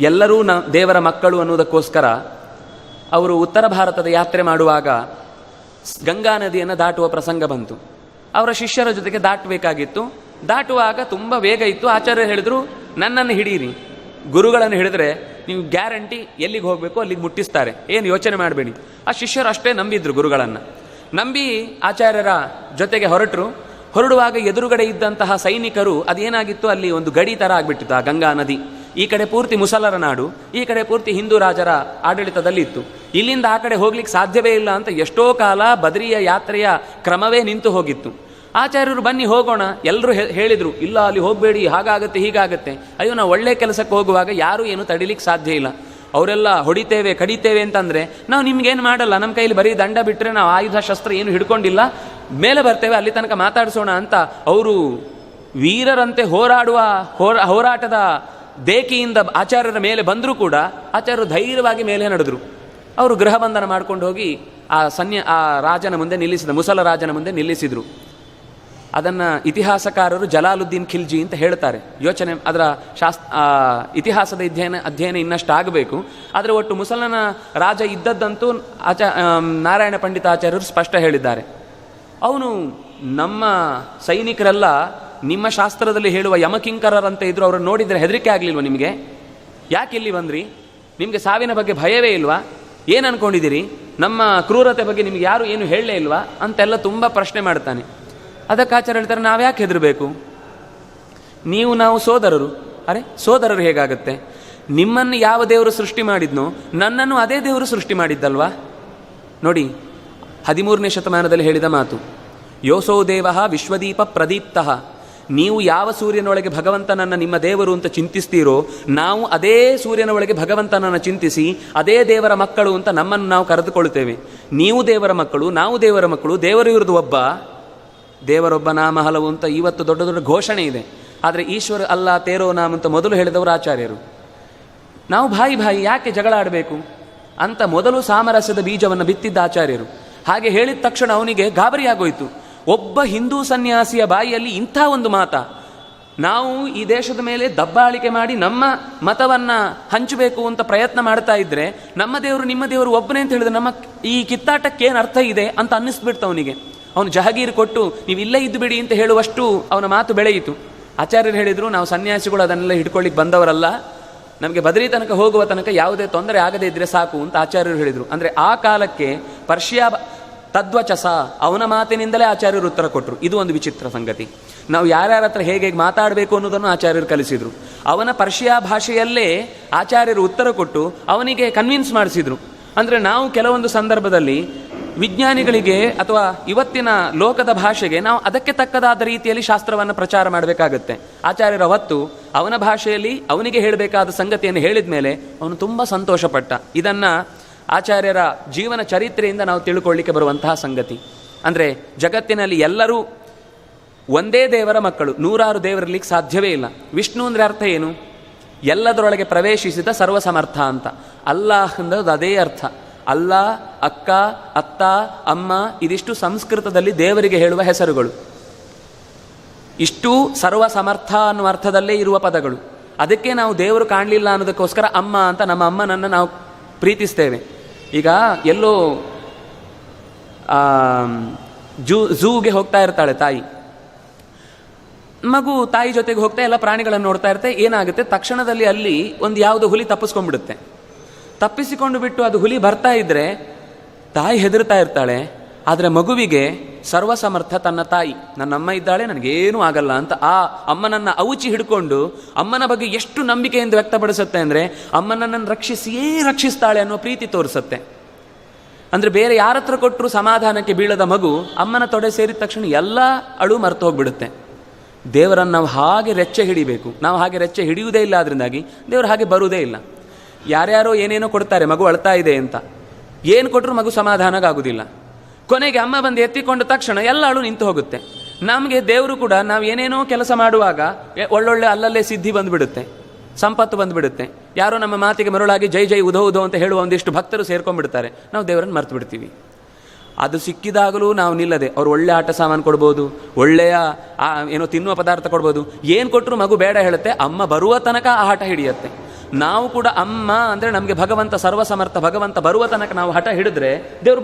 ಎಲ್ಲರೂ ನ ದೇವರ ಮಕ್ಕಳು ಅನ್ನುವುದಕ್ಕೋಸ್ಕರ ಅವರು ಉತ್ತರ ಭಾರತದ ಯಾತ್ರೆ ಮಾಡುವಾಗ ಗಂಗಾ ನದಿಯನ್ನು ದಾಟುವ ಪ್ರಸಂಗ ಬಂತು. ಅವರ ಶಿಷ್ಯರ ಜೊತೆಗೆ ದಾಟಬೇಕಾಗಿತ್ತು. ದಾಟುವಾಗ ತುಂಬ ವೇಗ ಇತ್ತು. ಆಚಾರ್ಯರು ಹೇಳಿದ್ರು, ನನ್ನನ್ನು ಹಿಡೀರಿ. ಗುರುಗಳನ್ನು ಹಿಡಿದ್ರೆ ನೀವು ಗ್ಯಾರಂಟಿ ಎಲ್ಲಿಗೆ ಹೋಗಬೇಕು, ಅಲ್ಲಿಗೆ ಮುಟ್ಟಿಸ್ತಾರೆ. ಏನು ಯೋಚನೆ ಮಾಡಬೇಡಿ. ಆ ಶಿಷ್ಯರು ಅಷ್ಟೇ ನಂಬಿದ್ರು ಗುರುಗಳನ್ನು. ನಂಬಿ ಆಚಾರ್ಯರ ಜೊತೆಗೆ ಹೊರಟರು. ಹೊರಡುವಾಗ ಎದುರುಗಡೆ ಇದ್ದಂತಹ ಸೈನಿಕರು ಅದೇನಾಗಿತ್ತು? ಅಲ್ಲಿ ಒಂದು ಗಡಿ ಥರ ಆಗಿಬಿಟ್ಟಿತ್ತು, ಆ ಗಂಗಾ ನದಿ. ಈ ಕಡೆ ಪೂರ್ತಿ ಮುಸಲರ ನಾಡು, ಈ ಕಡೆ ಪೂರ್ತಿ ಹಿಂದೂ ರಾಜರ ಆಡಳಿತದಲ್ಲಿ ಇತ್ತು. ಇಲ್ಲಿಂದ ಆ ಕಡೆ ಹೋಗ್ಲಿಕ್ಕೆ ಸಾಧ್ಯವೇ ಇಲ್ಲ ಅಂತ ಎಷ್ಟೋ ಕಾಲ ಬದರಿಯ ಯಾತ್ರೆಯ ಕ್ರಮವೇ ನಿಂತು ಹೋಗಿತ್ತು. ಆಚಾರ್ಯರು ಬನ್ನಿ ಹೋಗೋಣ ಎಲ್ಲರೂ ಹೇಳಿದರು, ಇಲ್ಲ ಅಲ್ಲಿ ಹೋಗಬೇಡಿ, ಹಾಗಾಗುತ್ತೆ, ಹೀಗಾಗುತ್ತೆ. ಅಯ್ಯೋ, ನಾವು ಒಳ್ಳೆ ಕೆಲಸಕ್ಕೆ ಹೋಗುವಾಗ ಯಾರೂ ಏನು ತಡಿಲಿಕ್ಕೆ ಸಾಧ್ಯ ಇಲ್ಲ. ಅವರೆಲ್ಲ ಹೊಡಿತೇವೆ, ಕಡಿತೇವೆ ಅಂತಂದ್ರೆ, ನಾವು ನಿಮ್ಗೇನು ಮಾಡಲ್ಲ, ನಮ್ಮ ಕೈಲಿ ಬರೀ ದಂಡ ಬಿಟ್ಟರೆ ನಾವು ಆಯುಧ ಶಸ್ತ್ರ ಏನು ಹಿಡ್ಕೊಂಡಿಲ್ಲ. ಮೇಲೆ ಬರ್ತೇವೆ, ಅಲ್ಲಿ ತನಕ ಮಾತಾಡಿಸೋಣ ಅಂತ ಅವರು ವೀರರಂತೆ ಹೋರಾಡುವ ಹೋರಾ, ಹೋರಾಟದ ದೇಕಿಯಿಂದ ಆಚಾರ್ಯರ ಮೇಲೆ ಬಂದರೂ ಕೂಡ ಆಚಾರ್ಯರು ಧೈರ್ಯವಾಗಿ ಮೇಲೆ ನಡೆದರು. ಅವರು ಗೃಹಬಂಧನ ಮಾಡ್ಕೊಂಡು ಹೋಗಿ ಆ ಸನ್ಯ, ಆ ರಾಜನ ಮುಂದೆ ನಿಲ್ಲಿಸಿದ, ಮುಸಲ ರಾಜನ ಮುಂದೆ ನಿಲ್ಲಿಸಿದರು. ಅದನ್ನು ಇತಿಹಾಸಕಾರರು ಜಲಾಲುದ್ದೀನ್ ಖಿಲ್ಜಿ ಅಂತ ಹೇಳ್ತಾರೆ. ಯೋಚನೆ, ಅದರ ಶಾಸ್ ಇತಿಹಾಸದ ಅಧ್ಯಯನ ಅಧ್ಯಯನ ಇನ್ನಷ್ಟು ಆಗಬೇಕು ಆದರೆ ಒಟ್ಟು ಮುಸಲನ ರಾಜ ಇದ್ದದ್ದಂತೂ ಆಚಾ ನಾರಾಯಣ ಪಂಡಿತಾಚಾರ್ಯರು ಸ್ಪಷ್ಟ ಹೇಳಿದ್ದಾರೆ. ಅವನು ನಮ್ಮ ಸೈನಿಕರೆಲ್ಲ ನಿಮ್ಮ ಶಾಸ್ತ್ರದಲ್ಲಿ ಹೇಳುವ ಯಮಕಿಂಕರರಂತ ಇದ್ರು ಅವರು ನೋಡಿದರೆ ಹೆದರಿಕೆ ಆಗಲಿಲ್ವ ನಿಮಗೆ? ಯಾಕೆ ಇಲ್ಲಿ ಬಂದ್ರಿ? ನಿಮಗೆ ಸಾವಿನ ಬಗ್ಗೆ ಭಯವೇ ಇಲ್ವಾ? ಏನು ಅನ್ಕೊಂಡಿದ್ದೀರಿ? ನಮ್ಮ ಕ್ರೂರತೆ ಬಗ್ಗೆ ನಿಮ್ಗೆ ಯಾರು ಏನು ಹೇಳಲೇ ಇಲ್ವಾ? ಅಂತೆಲ್ಲ ತುಂಬ ಪ್ರಶ್ನೆ ಮಾಡ್ತಾನೆ. ಅದಕ್ಕೆ ಆಚಾರ್ಯ ಹೇಳ್ತಾರೆ ನಾವು ಯಾಕೆ ಹೆದರಬೇಕು? ನೀವು ನಾವು ಸೋದರರು. ಅರೆ, ಸೋದರರು ಹೇಗಾಗತ್ತೆ? ನಿಮ್ಮನ್ನು ಯಾವ ದೇವರು ಸೃಷ್ಟಿ ಮಾಡಿದ್ನೋ, ನನ್ನನ್ನು ಅದೇ ದೇವರು ಸೃಷ್ಟಿ ಮಾಡಿದ್ದಲ್ವಾ? ನೋಡಿ, ಹದಿಮೂರನೇ ಶತಮಾನದಲ್ಲಿ ಹೇಳಿದ ಮಾತು, ಯೋಸೋ ದೇವ ವಿಶ್ವದೀಪ ಪ್ರದೀಪ್ತ. ನೀವು ಯಾವ ಸೂರ್ಯನೊಳಗೆ ಭಗವಂತನನ್ನು ನಿಮ್ಮ ದೇವರು ಅಂತ ಚಿಂತಿಸ್ತೀರೋ, ನಾವು ಅದೇ ಸೂರ್ಯನ ಒಳಗೆ ಭಗವಂತನನ್ನು ಚಿಂತಿಸಿ, ಅದೇ ದೇವರ ಮಕ್ಕಳು ಅಂತ ನಮ್ಮನ್ನು ನಾವು ಕರೆದುಕೊಳ್ಳುತ್ತೇವೆ. ನೀವು ದೇವರ ಮಕ್ಕಳು, ನಾವು ದೇವರ ಮಕ್ಕಳು, ದೇವರು ಇವ್ರದ್ದು ಒಬ್ಬ, ದೇವರೊಬ್ಬ ನಾಮ ಹಲವು ಅಂತ ಇವತ್ತು ದೊಡ್ಡ ದೊಡ್ಡ ಘೋಷಣೆ ಇದೆ. ಆದರೆ ಈಶ್ವರ ಅಲ್ಲ, ತೇರೋ ನಾಮ್ ಅಂತ ಮೊದಲು ಹೇಳಿದವರು ಆಚಾರ್ಯರು. ನಾವು ಭಾಯಿ ಭಾಯಿ ಯಾಕೆ ಜಗಳ ಆಡಬೇಕು? ಅಂತ ಮೊದಲು ಸಾಮರಸ್ಯದ ಬೀಜವನ್ನು ಬಿತ್ತಿದ್ದ ಆಚಾರ್ಯರು. ಹಾಗೆ ಹೇಳಿದ ತಕ್ಷಣ ಅವನಿಗೆ ಗಾಬರಿ ಆಗೋಯ್ತು. ಒಬ್ಬ ಹಿಂದೂ ಸನ್ಯಾಸಿಯ ಬಾಯಿಯಲ್ಲಿ ಇಂಥ ಒಂದು ಮಾತ. ನಾವು ಈ ದೇಶದ ಮೇಲೆ ದಬ್ಬಾಳಿಕೆ ಮಾಡಿ ನಮ್ಮ ಮತವನ್ನ ಹಂಚಬೇಕು ಅಂತ ಪ್ರಯತ್ನ ಮಾಡ್ತಾ ಇದ್ರೆ ನಮ್ಮ ದೇವರು ನಿಮ್ಮ ದೇವರು ಒಬ್ಬನೇ ಅಂತ ಹೇಳಿದ್ರೆ ನಮ್ಮ ಈ ಕಿತ್ತಾಟಕ್ಕೆ ಏನು ಅರ್ಥ ಇದೆ ಅಂತ ಅನ್ನಿಸ್ಬಿಡ್ತು ಅವನಿಗೆ. ಅವನು ಜಹಗೀರು ಕೊಟ್ಟು, ನೀವು ಇಲ್ಲೇ ಇದ್ದು ಬಿಡಿ ಅಂತ ಹೇಳುವಷ್ಟು ಅವನ ಮಾತು ಬೆಳೆಯಿತು. ಆಚಾರ್ಯರು ಹೇಳಿದರು, ನಾವು ಸನ್ಯಾಸಿಗಳು, ಅದನ್ನೆಲ್ಲ ಹಿಡ್ಕೊಳ್ಳಿಕ್ಕೆ ಬಂದವರಲ್ಲ. ನಮಗೆ ಬದರಿ ತನಕ ಹೋಗುವ ತನಕ ಯಾವುದೇ ತೊಂದರೆ ಆಗದೇ ಇದ್ದರೆ ಸಾಕು ಅಂತ ಆಚಾರ್ಯರು ಹೇಳಿದರು. ಅಂದರೆ ಆ ಕಾಲಕ್ಕೆ ಪರ್ಷಿಯಾ ತದ್ವಚಸ ಅವನ ಮಾತಿನಿಂದಲೇ ಆಚಾರ್ಯರು ಉತ್ತರ ಕೊಟ್ಟರು ಇದು ಒಂದು ವಿಚಿತ್ರ ಸಂಗತಿ. ನಾವು ಯಾರ್ಯಾರ ಹತ್ರ ಹೇಗೆ ಹೇಗೆ ಮಾತಾಡಬೇಕು ಅನ್ನೋದನ್ನು ಆಚಾರ್ಯರು ಕಲಿಸಿದರು. ಅವನ ಪರ್ಷಿಯಾ ಭಾಷೆಯಲ್ಲೇ ಆಚಾರ್ಯರು ಉತ್ತರ ಕೊಟ್ಟು ಅವನಿಗೆ ಕನ್ವಿನ್ಸ್ ಮಾಡಿಸಿದರು. ಅಂದರೆ ನಾವು ಕೆಲವೊಂದು ಸಂದರ್ಭದಲ್ಲಿ ವಿಜ್ಞಾನಿಗಳಿಗೆ ಅಥವಾ ಇವತ್ತಿನ ಲೋಕದ ಭಾಷೆಗೆ ನಾವು ಅದಕ್ಕೆ ತಕ್ಕದಾದ ರೀತಿಯಲ್ಲಿ ಶಾಸ್ತ್ರವನ್ನು ಪ್ರಚಾರ ಮಾಡಬೇಕಾಗತ್ತೆ. ಆಚಾರ್ಯರ ಹೊತ್ತು ಅವನ ಭಾಷೆಯಲ್ಲಿ ಅವನಿಗೆ ಹೇಳಬೇಕಾದ ಸಂಗತಿಯನ್ನು ಹೇಳಿದ ಮೇಲೆ ಅವನು ತುಂಬ ಸಂತೋಷಪಟ್ಟ. ಇದನ್ನ ಆಚಾರ್ಯರ ಜೀವನ ಚರಿತ್ರೆಯಿಂದ ನಾವು ತಿಳ್ಕೊಳ್ಳಿಕ್ಕೆ ಬರುವಂತಹ ಸಂಗತಿ. ಅಂದರೆ ಜಗತ್ತಿನಲ್ಲಿ ಎಲ್ಲರೂ ಒಂದೇ ದೇವರ ಮಕ್ಕಳು, ನೂರಾರು ದೇವರಲಿಕ್ಕೆ ಸಾಧ್ಯವೇ ಇಲ್ಲ. ವಿಷ್ಣು ಅಂದರೆ ಅರ್ಥ ಏನು? ಎಲ್ಲದರೊಳಗೆ ಪ್ರವೇಶಿಸಿದ ಸರ್ವಸಮರ್ಥ ಅಂತ. ಅಲ್ಲಾಹ್ ಅನ್ನೋದು ಅದೇ ಅರ್ಥ. ಅಲ್ಲ, ಅಕ್ಕ, ಅತ್ತ, ಅಮ್ಮ, ಇದಿಷ್ಟು ಸಂಸ್ಕೃತದಲ್ಲಿ ದೇವರಿಗೆ ಹೇಳುವ ಹೆಸರುಗಳು. ಇಷ್ಟು ಸರ್ವ ಸಮರ್ಥ ಅನ್ನುವ ಅರ್ಥದಲ್ಲೇ ಇರುವ ಪದಗಳು. ಅದಕ್ಕೆ ನಾವು ದೇವರು ಕಾಣಲಿಲ್ಲ ಅನ್ನೋದಕ್ಕೋಸ್ಕರ ಅಮ್ಮ ಅಂತ ನಮ್ಮ ಅಮ್ಮನನ್ನು ನಾವು ಪ್ರೀತಿಸ್ತೇವೆ. ಈಗ ಎಲ್ಲೋ ಜೂ, ಝೂಗೆ ಹೋಗ್ತಾ ಇರ್ತಾಳೆ ತಾಯಿ. ಮಗು ತಾಯಿ ಜೊತೆಗೆ ಹೋಗ್ತಾ ಎಲ್ಲ ಪ್ರಾಣಿಗಳನ್ನು ನೋಡ್ತಾ ಇರುತ್ತೆ, ಏನಾಗುತ್ತೆ? ತಕ್ಷಣದಲ್ಲಿ ಅಲ್ಲಿ ಒಂದು ಯಾವುದೋ ಹುಲಿ ತಪ್ಪಿಸ್ಕೊಂಡ್ಬಿಡುತ್ತೆ. ತಪ್ಪಿಸಿಕೊಂಡು ಬಿಟ್ಟು ಅದು ಹುಲಿ ಬರ್ತಾ ಇದ್ರೆ ತಾಯಿ ಹೆದರ್ತಾ ಇರ್ತಾಳೆ. ಆದರೆ ಮಗುವಿಗೆ ಸರ್ವಸಮರ್ಥ ತನ್ನ ತಾಯಿ. ನನ್ನ ಅಮ್ಮ ಇದ್ದಾಳೆ, ನನಗೇನೂ ಆಗಲ್ಲ ಅಂತ ಆ ಅಮ್ಮನನ್ನು ಔಚಿ ಹಿಡ್ಕೊಂಡು ಅಮ್ಮನ ಬಗ್ಗೆ ಎಷ್ಟು ನಂಬಿಕೆಯಿಂದ ವ್ಯಕ್ತಪಡಿಸುತ್ತೆ ಅಂದರೆ, ಅಮ್ಮನನ್ನು ರಕ್ಷಿಸಿಯೇ ರಕ್ಷಿಸ್ತಾಳೆ ಅನ್ನೋ ಪ್ರೀತಿ ತೋರಿಸುತ್ತೆ. ಅಂದ್ರೆ ಬೇರೆ ಯಾರ ಹತ್ರ ಕೊಟ್ಟರು ಸಮಾಧಾನಕ್ಕೆ ಬೀಳದ ಮಗು ಅಮ್ಮನ ತೊಡೆ ಸೇರಿದ ತಕ್ಷಣ ಎಲ್ಲ ಅಳು ಮರೆತು ಹೋಗ್ಬಿಡುತ್ತೆ. ದೇವರನ್ನು ನಾವು ಹಾಗೆ ರೆಚ್ಚೆ ಹಿಡಿಬೇಕು. ನಾವು ಹಾಗೆ ರೆಚ್ಚೆ ಹಿಡಿಯುವುದೇ ಇಲ್ಲ ಅದರಿಂದಾಗಿ ದೇವರು ಹಾಗೆ ಬರುವುದೇ ಇಲ್ಲ. ಯಾರ್ಯಾರೋ ಏನೇನೋ ಕೊಡ್ತಾರೆ, ಮಗು ಅಳ್ತಾ ಇದೆ ಅಂತ. ಏನು ಕೊಟ್ಟರು ಮಗು ಸಮಾಧಾನಗಾಗುವುದಿಲ್ಲ ಕೊನೆಗೆ ಅಮ್ಮ ಬಂದು ಎತ್ತಿಕೊಂಡ ತಕ್ಷಣ ಎಲ್ಲ ಅಳು ನಿಂತು ಹೋಗುತ್ತೆ. ನಮಗೆ ದೇವರು ಕೂಡ ನಾವು ಏನೇನೋ ಕೆಲಸ ಮಾಡುವಾಗ, ಒಳ್ಳೊಳ್ಳೆ ಅಲ್ಲಲ್ಲೇ ಸಿದ್ಧಿ ಬಂದ್ಬಿಡುತ್ತೆ. ಸಂಪತ್ತು ಬಂದ್ಬಿಡುತ್ತೆ. ಯಾರೋ ನಮ್ಮ ಮಾತಿಗೆ ಮರುಳಾಗಿ ಜೈ ಜೈ ಉದೋ ಉದೋ ಅಂತ ಹೇಳುವ ಒಂದಿಷ್ಟು ಭಕ್ತರು ಸೇರ್ಕೊಂಡ್ಬಿಡ್ತಾರೆ. ನಾವು ದೇವರನ್ನು ಮರ್ತು ಬಿಡ್ತೀವಿ ಅದು ಸಿಕ್ಕಿದಾಗಲೂ ನಾವು ನಿಲ್ಲದೆ ಅವ್ರು ಒಳ್ಳೆ ಆಟ ಸಾಮಾನು ಕೊಡ್ಬೋದು, ಒಳ್ಳೆಯ ಏನೋ ತಿನ್ನುವ ಪದಾರ್ಥ ಕೊಡ್ಬೋದು. ಏನು ಕೊಟ್ಟರು ಮಗು ಬೇಡ ಹೇಳುತ್ತೆ, ಅಮ್ಮ ಬರುವ ತನಕ ಆ ಹಠ ಹಿಡಿಯುತ್ತೆ. ನಾವು ಕೂಡ ಅಮ್ಮ ಅಂದರೆ ನಮಗೆ ಭಗವಂತ ಸರ್ವಸಮರ್ಥ, ಭಗವಂತ ಬರುವ ತನಕ ನಾವು ಹಠ ಹಿಡಿದ್ರೆ ದೇವರು